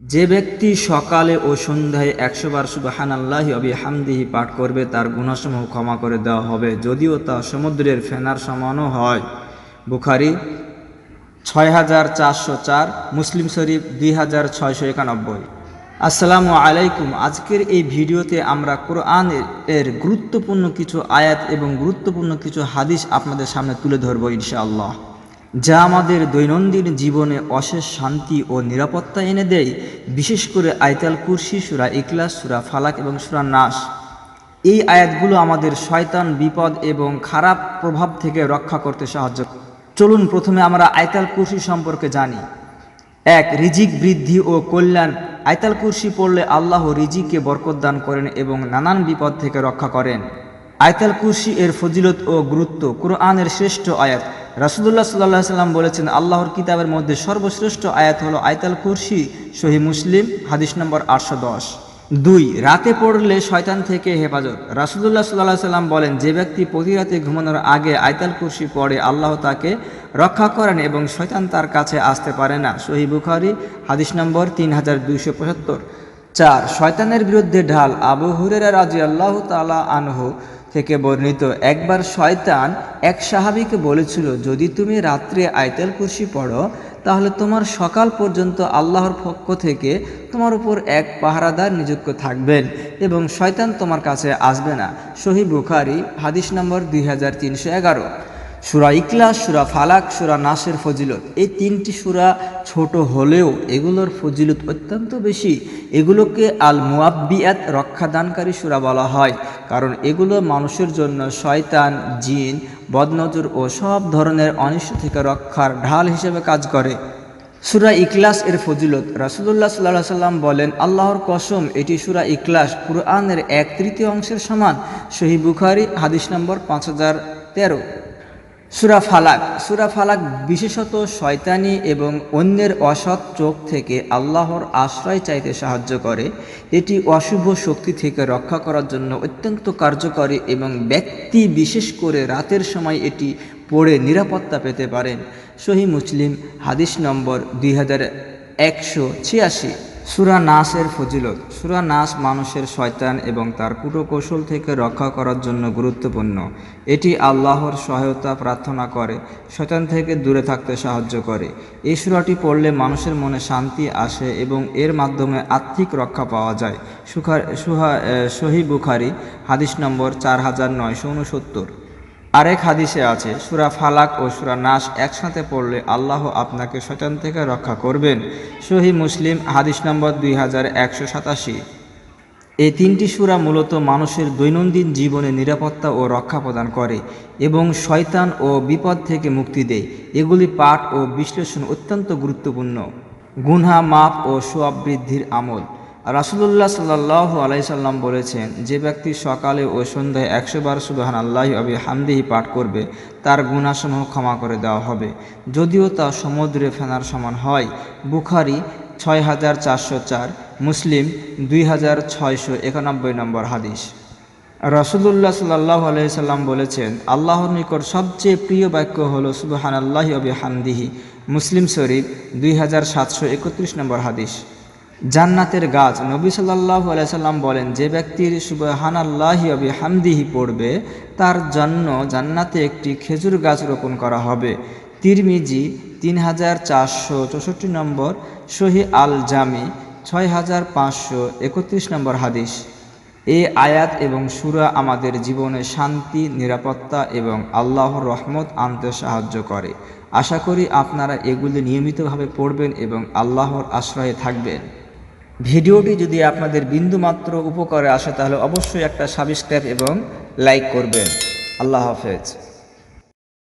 যে ব্যক্তি সকালে ও সন্ধ্যায় একশো বার সুবাহান আল্লাহি অবি হামদিহি পাঠ করবে, তার গুণাসমূহ ক্ষমা করে দেওয়া হবে। যদিও তা সমুদ্রের ফেনার সমানও হয়। বুখারি ছয় হাজার চারশো চার, মুসলিম শরীফ দুই হাজার ছয়শো একানব্বই। আসসালামু আলাইকুম। আজকের এই ভিডিওতে আমরা কোরআন এর গুরুত্বপূর্ণ কিছু আয়াত এবং গুরুত্বপূর্ণ কিছু হাদিস আপনাদের সামনে তুলে ধরবো ইনশাআল্লাহ। যা আমাদের দৈনন্দিন জীবনে অশেষ শান্তি ও নিরাপত্তা এনে দেয়, বিশেষ করে আয়তাল কুরসি সুরা ইকলাস সুরা ফালাক এবং সুরা নাস। এই আয়াতগুলো আমাদের শয়তান বিপদ এবং খারাপ প্রভাব থেকে রক্ষা করতে সাহায্য। চলুন প্রথমে আমরা আয়তাল কুরসি সম্পর্কে জানি। এক, রিজিক বৃদ্ধি ও কল্যাণ। আয়তাল কুরসি পড়লে আল্লাহ রিজিককে বরকত দান করেন এবং নানান বিপদ থেকে রক্ষা করেন। আয়তাল কুরসি এর ফজিলত ও গুরুত্ব, কোরআনের শ্রেষ্ঠ আয়াত। রাসুদুল্লাহ সাল্লাহ সাল্লাম বলেছেন, আল্লাহর কিতাবের মধ্যে সর্বশ্রেষ্ঠ আয়াত হলো আয়তাল কুরসি সহি মুসলিম, হাদিস নম্বর আটশো দশ। দুই, রাতে পড়লে শয়তান থেকে হেফাজত। রাসুদুল্লাহ সাল্লাহ সাল্লাম বলেন, যে ব্যক্তি প্রতি রাতে ঘুমানোর আগে আয়তাল কুরসি পড়ে, আল্লাহ তাকে রক্ষা করেন এবং শয়তান তার কাছে আসতে পারে না। সহি বুখারি, হাদিস নম্বর তিন হাজার দুইশো পঁচাত্তর। চার, শয়তানের বিরুদ্ধে ঢাল। আবু হুরেরা রাজি আল্লাহ তালা আনহু থেকে বর্ণিত, একবার শয়তান এক সাহাবিকে বলেছিল, যদি তুমি রাত্রে আয়তাল কুরসি পড়ো, তাহলে তোমার সকাল পর্যন্ত আল্লাহর পক্ষ থেকে তোমার উপর এক পাহারাদার নিযুক্ত থাকবেন এবং শয়তান তোমার কাছে আসবে না। সহি বুখারি, হাদিস নম্বর দুই হাজার তিনশো এগারো। সুরা ইকলাস সুরা ফালাক, সুরা নাসের ফজিলত, এই তিনটি সুরা ছোট হলেও এগুলোর ফজিলত অত্যন্ত বেশি। এগুলোকে আল মুয়াব্বিয়াত রক্ষাদানকারী সুরা বলা হয়। কারণ এগুলো মানুষের জন্য শয়তান, জিন, বদনজর ও সব ধরনের অনিষ্ট থেকে রক্ষার ঢাল হিসেবে কাজ করে। সুরা ইকলাস এর ফজিলত। রাসুল্লাহ সাল্লাহ সাল্লাম বলেন, আল্লাহর কসম, এটি সুরা ইকলাস কুরআনের এক তৃতীয় অংশের সমান। সহি বুখারি হাদিস নম্বর পাঁচ হাজার তেরো। সুরা ফালাক। সুরা ফালাক বিশেষত শয়তানি এবং অন্যের অসৎ চোখ থেকে আল্লাহর আশ্রয় চাইতে সাহায্য করে। এটি অশুভ শক্তি থেকে রক্ষা করার জন্য অত্যন্ত কার্যকরী এবং ব্যক্তি বিশেষ করে রাতের সময় এটি পড়ে নিরাপত্তা পেতে পারেন। সহি মুসলিম হাদিস নম্বর দুই হাজার একশো ছিয়াশি। সুরা নাসের ফজিলত। সুরা নাস মানুষের শয়তান এবং তার কুটকৌশল থেকে রক্ষা করার জন্য গুরুত্বপূর্ণ। এটি আল্লাহর সহায়তা প্রার্থনা করে, শয়তান থেকে দূরে থাকতে সাহায্য করে। এই সুরাটি পড়লে মানুষের মনে শান্তি আসে এবং এর মাধ্যমে আর্থিক রক্ষা পাওয়া যায়। সুখা সুহা সহি বুখারি, হাদিস নম্বর চার হাজার নয়শো উনসত্তর। আরেক হাদিসে আছে, সুরা ফালাক ও সুরা নাস একসাথে পড়লে আল্লাহ আপনাকে শয়তান থেকে রক্ষা করবেন। সহি মুসলিম, হাদিস নম্বর দুই হাজার একশো সাতাশি। এই তিনটি সুরা মূলত মানুষের দৈনন্দিন জীবনে নিরাপত্তা ও রক্ষা প্রদান করে এবং শয়তান ও বিপদ থেকে মুক্তি দেয়। এগুলি পাঠ ও বিশ্লেষণ অত্যন্ত গুরুত্বপূর্ণ। গুনহা, মাপ ও সোয়াব বৃদ্ধির আমল। রাসুলুল্লাহ সাল্লাহ আলাইসাল্লাম বলেছেন, যে ব্যক্তি সকালে ও সন্ধ্যায় একশো বার সুবাহান আল্লাহ আবি হামদিহি পাঠ করবে, তার গুণাসমূহ ক্ষমা করে দেওয়া হবে। যদিও তা সমুদ্রে ফেনার সমান হয়, বুখারি ছয় হাজার চারশো চার, মুসলিম দুই হাজার ছয়শো একানব্বই নম্বর হাদিস। রসুল্লাহ সাল্লাহ আলাইসাল্লাম বলেছেন, আল্লাহর নিকট সবচেয়ে প্রিয় বাক্য হল সুবাহান আল্লাহ আবি হামদিহি মুসলিম শরীফ দুই হাজার সাতশো একত্রিশ নম্বর হাদিস। জান্নাতের গাছ। নবী সাল্লাহ আলাইসাল্লাম বলেন, যে ব্যক্তির সুবাহান আল্লাহি আবি হামদিহি পড়বে, তার জন্য জান্নাতে একটি খেজুর গাছ রোপণ করা হবে। তিরমিজি তিন হাজার চারশো চৌষট্টি নম্বর শহী আল জামি ছয় হাজার পাঁচশো একত্রিশ নম্বর হাদিস। এ আয়াত এবং সুরা আমাদের জীবনে শান্তি, নিরাপত্তা এবং আল্লাহর রহমত আনতে সাহায্য করে। আশা করি আপনারা এগুলি নিয়মিতভাবে পড়বেন এবং আল্লাহর আশ্রয়ে থাকবেন। ভিডিওটি যদি আপনাদের বিন্দুমাত্র উপকারে আসে, তাহলে অবশ্যই একটা সাবস্ক্রাইব এবং লাইক করবেন। আল্লাহ হাফেজ।